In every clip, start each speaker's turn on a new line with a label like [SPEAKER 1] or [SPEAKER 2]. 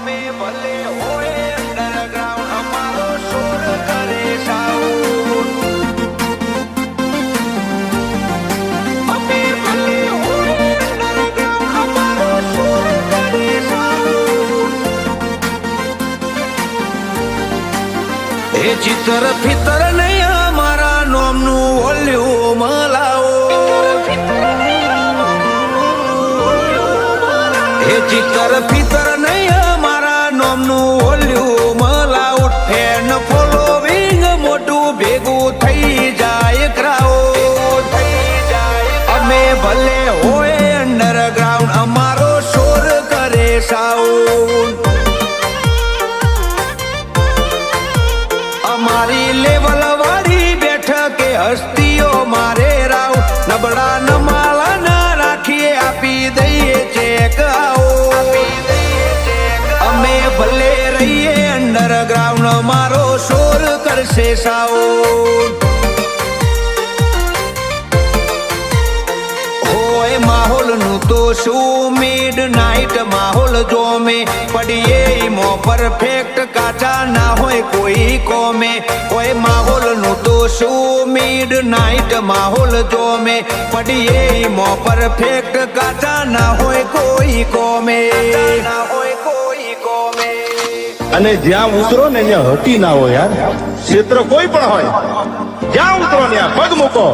[SPEAKER 1] અમે ભલે હોય અંડરગ્રાઉન્ડ અમારો શોર ચિત્ર ફિતર નહીં સાઉન્ડ હોય માહોલનું તો શું મિડ નાઇટ માહોલ જો મે પડીએ ઈમો પરફેક્ટ કાચા ના હોય કોઈ કોમે? હોય માહોલનું તો શું મિડ નાઇટ માહોલ જો મે પડીએ ઈમો પરફેક્ટ કાચા ના હોય કોઈ કોમે? ના હોય
[SPEAKER 2] અને જ્યાં ઉતરો ને અહીંયા હટી ના હોય યાર. ક્ષેત્ર કોઈ પણ હોય, જ્યાં ઉતરો ત્યાં પગ મૂકો.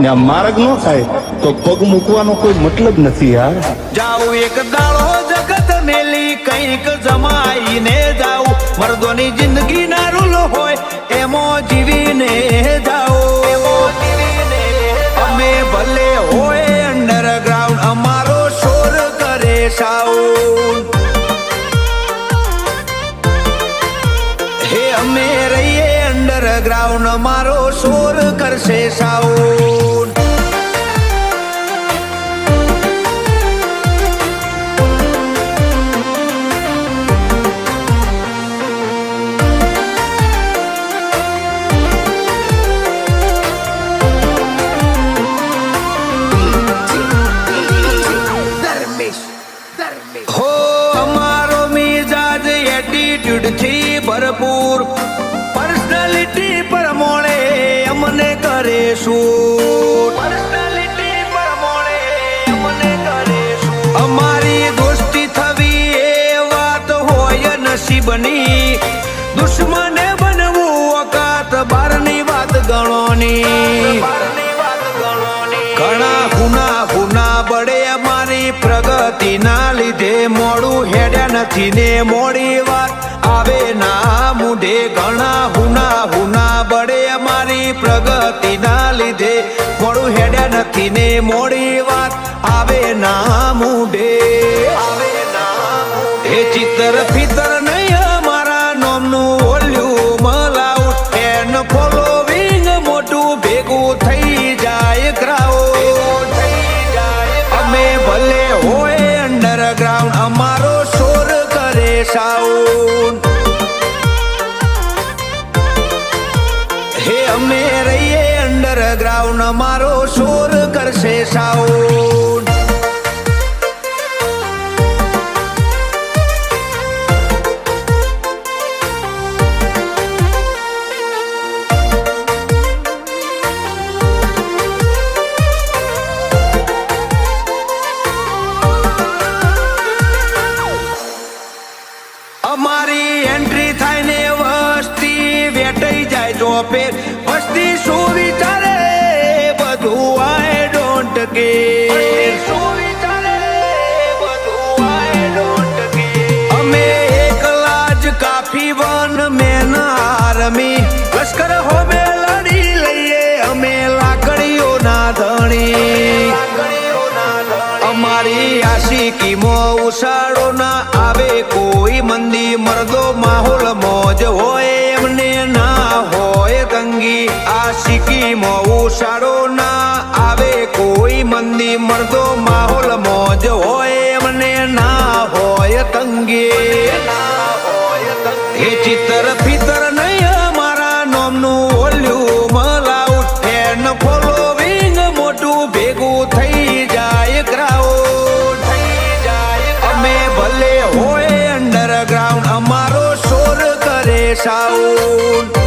[SPEAKER 2] ત્યાં માર્ગ ન થાય તો પગ મૂકવાનો કોઈ મતલબ નથી યાર.
[SPEAKER 1] જાઉં એક દાડો જગત મેલી, કંઈક જમાઈને જાઉં. મર્દોની જિંદગી ના રૂલ હોય, એમો જીવીને જાઓ અમે ભલે કરશે કરે શું અમારી દોસ્તી થવી એ વાત હોય નસીબની. દુશ્મને બનવું ઓકાત બારની વાત ગણોની. ઘણા ગુના ગુના બળે અમારી પ્રગતિ ના લીધે મોડું હેડ્યા નથી ને મોડી વાત. આવે ના મુઢે ઘણા હુના હુના બળે અમારી પ્રગતિ ના લીધે મોડું હેડ્યા નથી ને મોડી વાત આવે ના મુઢે. આવે ના એ ચિત્ર ફિતર અંડરગ્રાઉન્ડ અમારો શોર કરશે સાઉન અમારી એન્ટ્રી થાય ને વસ્તી વેટાઈ જાય ચોપે વસ્તી શું વિચારે બધું આઈ ડોન્ટ કે અમે એકલા જ કાફી વન મેન આર્મી લશ્કર હોમે લડી લઈએ અમે લાકડીઓ ના ધણી અમારી આશિકીમાં ઉષાળો કોઈ મળતો માહોલ મોજ હોય, મને ના હોય તંગી. એ ચિત્ર ફિતર નહીં અમારા નોમનું વોલ્યુમ. લાઉડ ફેન ફોલોવિંગ મોટું ભેગું થઈ જાય ક્રાઉડ અમે ભલે હોય અંડરગ્રાઉન્ડ અમારો શોર કરે સાઉન્ડ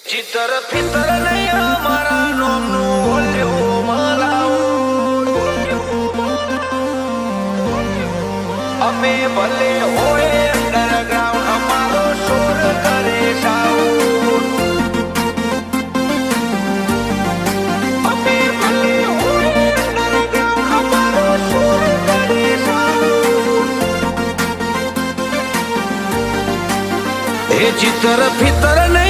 [SPEAKER 1] ચિત્ર ફિતર નહીં અમારા નોમનું ઓલ્યો મલાવો અમે ભલે હોય ચિત્ર ફિતર નહીં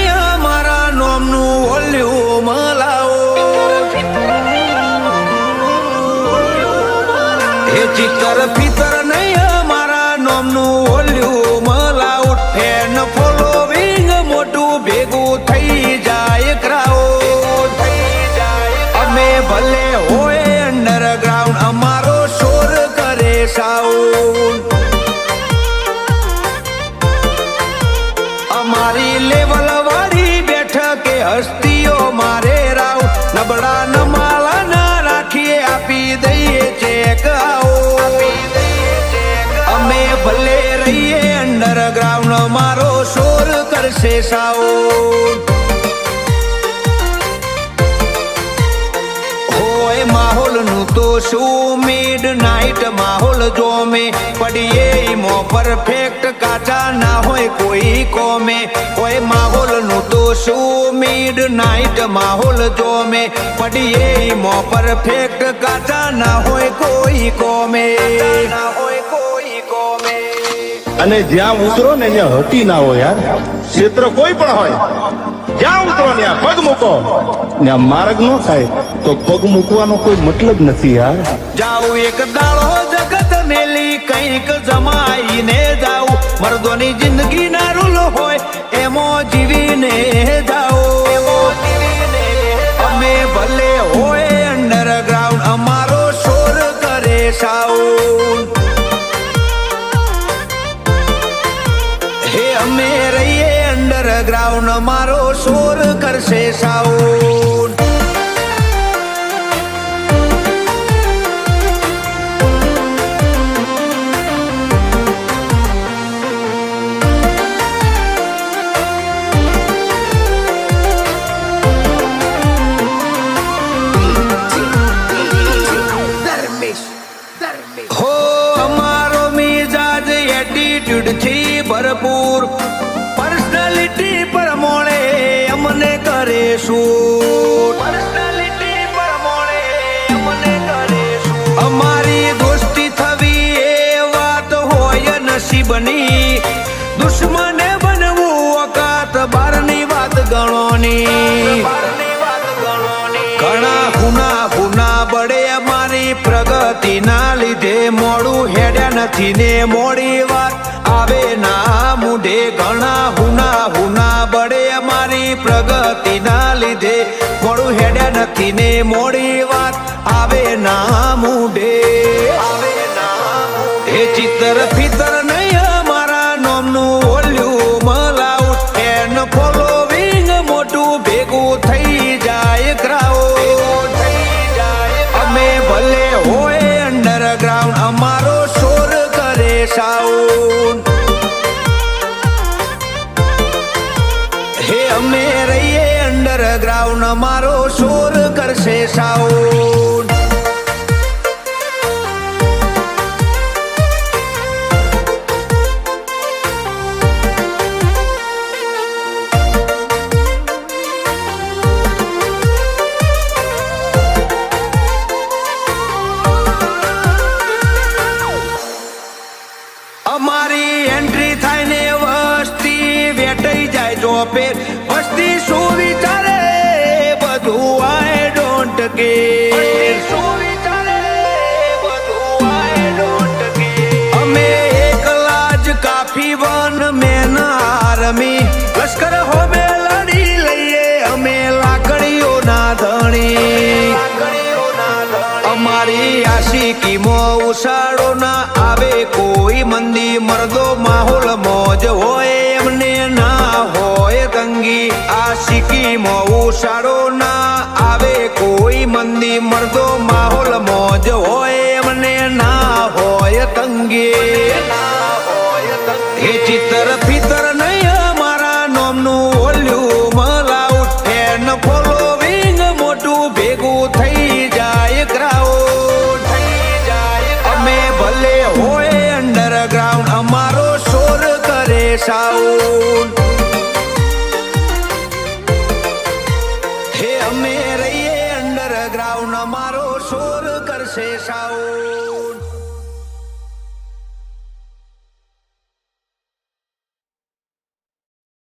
[SPEAKER 1] સાઉન્ડ હોય માહોલનું તો શું મિડ નાઇટ માહોલ જોમે? પડીએ ઈમો પરફેક્ટ કાચા ના હોય કોઈ કોમે? હોય માહોલનું તો શું મિડ નાઇટ માહોલ જોમે? પડીએ ઈમો પરફેક્ટ કાચા ના હોય કોઈ કોમે? ના હોય
[SPEAKER 2] અને જ્યાં ઉતરો ને ત્યાં હટી ના હોય યાર. ક્ષેત્ર કોઈ પણ હોય, જ્યાં ઉતરો ત્યાં પગ મૂકો. ત્યાં માર્ગ નો થાય તો પગ મૂકવાનો કોઈ મતલબ નથી યાર.
[SPEAKER 1] જાઉં એક દાળો જગત મેલી, કંઈક જમાઈને જાઉં. મર્દોની જિંદગી ના રૂલ હોય, એમો જીવીને જાઓ અમે ભલે હોય અંડરગ્રાઉન્ડ અમારો શોર કરે સાઉન્ડ કરે શું પર્સનાલિટી પ્રમાણે અમને કરે શું અમારી દોસ્તી થવી એ વાત હોય નસીબની. દુશ્મને બનવું વખત બારની વાત ગણોની. ઘણા હુના હુના બળે અમારી પ્રગતિ ના લીધે મોડું હેડ્યા નથી ને મોડી વાત. આવે ના મુઢે ઘણા હુના હુના બળે અમારી પ્રગતિ ના લીધે મોડું હેડ્યા નથી ને મોડી વાત. આવે ના મુઢે. આવે ના એ ચિત્ર ફિતર નહીં અંડરગ્રાઉન્ડ અમારો મંદી મળતો માહોલ મોજ હોય એમને ના હોય તંગે. એ ચિત્ર ફિતર નહીં અમારા નોમનું ઓલ્યું મલાઉટ ફેન ફોલોવિંગ મોટું ભેગું થઈ જાય જાય અમે ભલે હોય અંડરગ્રાઉન્ડ અમારો શોર કરે સાઉન્ડ